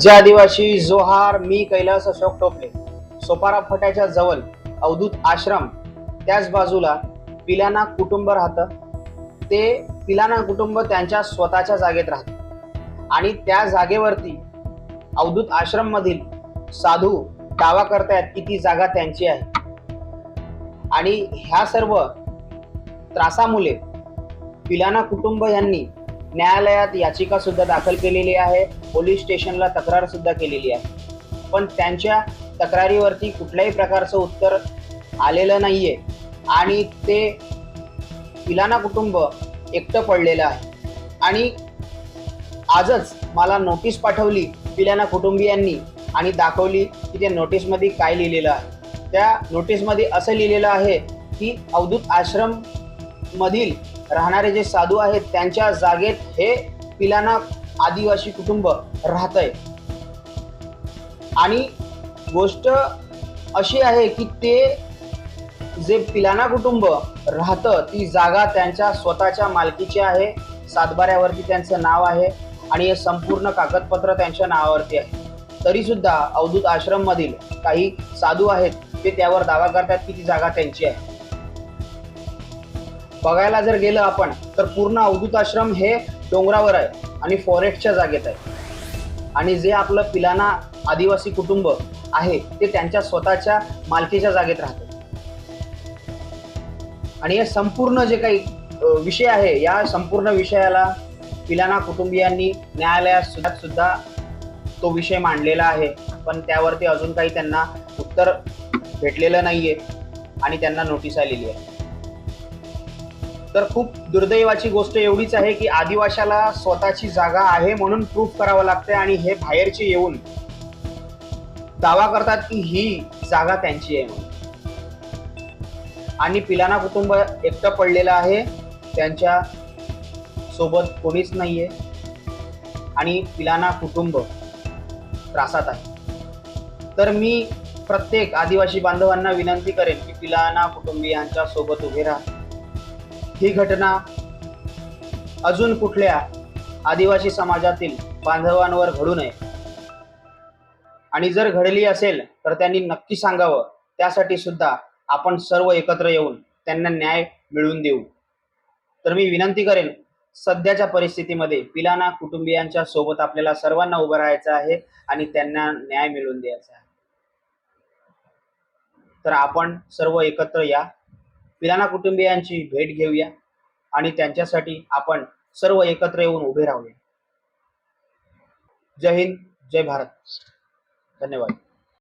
जे आदिवासी जोहार मी कैलास अशोक टोपले सोपारा फट्याच्या जवळ अवधूत आश्रम त्याच बाजूला पिलाना कुटुंब राहतं. ते पिलाना कुटुंब त्यांच्या स्वतःच्या जागेत राहतं. आणि त्या जागेवरती अवधूत आश्रममधील साधू दावा करतायत की ती जागा त्यांची आहे. आणि ह्या सर्व त्रासामुळे पिलाना कुटुंब यांनी न्यायालयात याचिका सुद्धा दाखल केलेली आहे. पोलीस स्टेशनला तक्रार सुद्धा केलेली आहे. पण त्यांच्या तक्रारीवरती कुठल्याही प्रकारचं उत्तर आलेलं नाहीये. आणि ते पिलाना कुटुंब एकटं पडलेलं आहे. आणि आजच मला नोटीस पाठवली पिलाना कुटुंबियांनी आणि दाखवली की त्या नोटीसमध्ये काय लिहिलेलं आहे. त्या नोटीसमध्ये असं लिहिलेलं आहे की अवधूत आश्रममधील राहणारे जे साधू आहेत त्यांच्या जागेत हे पिलाना आदिवासी कुटुंब राहत आहे आणि गोष्ट अशी आहे की ते जे पिलाना कुटुंब राहतं ती जागा त्यांच्या स्वतःच्या मालकीची आहे सातबाऱ्यावरती त्यांचं नाव आहे आणि हे संपूर्ण कागदपत्र त्यांच्या नावावरती आहे. तरीसुद्धा अवधूत आश्रममधील काही साधू आहेत ते त्यावर दावा करतात की ती जागा त्यांची आहे. बघायला जर गेलं आपण तर पूर्ण अवधूत आश्रम हे डोंगरावर आहे आणि फॉरेस्टच्या जागेत आहे. आणि जे आपलं पिलाना आदिवासी कुटुंब आहे ते त्यांच्या स्वतःच्या मालकीच्या जागेत राहते. आणि हे संपूर्ण जे काही विषय आहे या संपूर्ण विषयाला पिलाना कुटुंबियांनी न्यायालयात सुद्धा सुद्धा तो विषय मांडलेला आहे. पण त्यावरती अजून काही त्यांना उत्तर भेटलेलं नाहीये आणि त्यांना नोटीस आलेली आहे. तर खूप दुर्दैवाची गोष्ट एवढीच आहे की आदिवाशाला स्वतःची जागा आहे म्हणून प्रूफ करावं लागते आणि हे बाहेरचे येऊन दावा करतात की ही जागा त्यांची आहे म्हणून. आणि पिलाना कुटुंब एकटं पडलेलं आहे. त्यांच्यासोबत कोणीच नाहीये. आणि पिलाना कुटुंब त्रासात आहे. तर मी प्रत्येक आदिवासी बांधवांना विनंती करेन की पिलाना कुटुंबियांच्या सोबत उभे राहा. ही घटना अजून कुठल्या आदिवासी समाजातील बांधवांवर घडू नये. आणि जर घडली असेल तर त्यांनी नक्की सांगावं. त्यासाठी सुद्धा आपण सर्व एकत्र येऊन त्यांना न्याय मिळवून देऊ. तर मी विनंती करेन सध्याच्या परिस्थितीमध्ये पिलाना कुटुंबियांच्या सोबत आपल्याला सर्वांना उभं राहायचं आहे आणि त्यांना न्याय मिळवून द्यायचा आहे. तर आपण सर्व एकत्र या. पिलाना कुटुंबियांची भेट घेऊया आणि त्यांच्यासाठी आपण सर्व एकत्र येऊन उभे राहूया. जय हिंद जय भारत. धन्यवाद.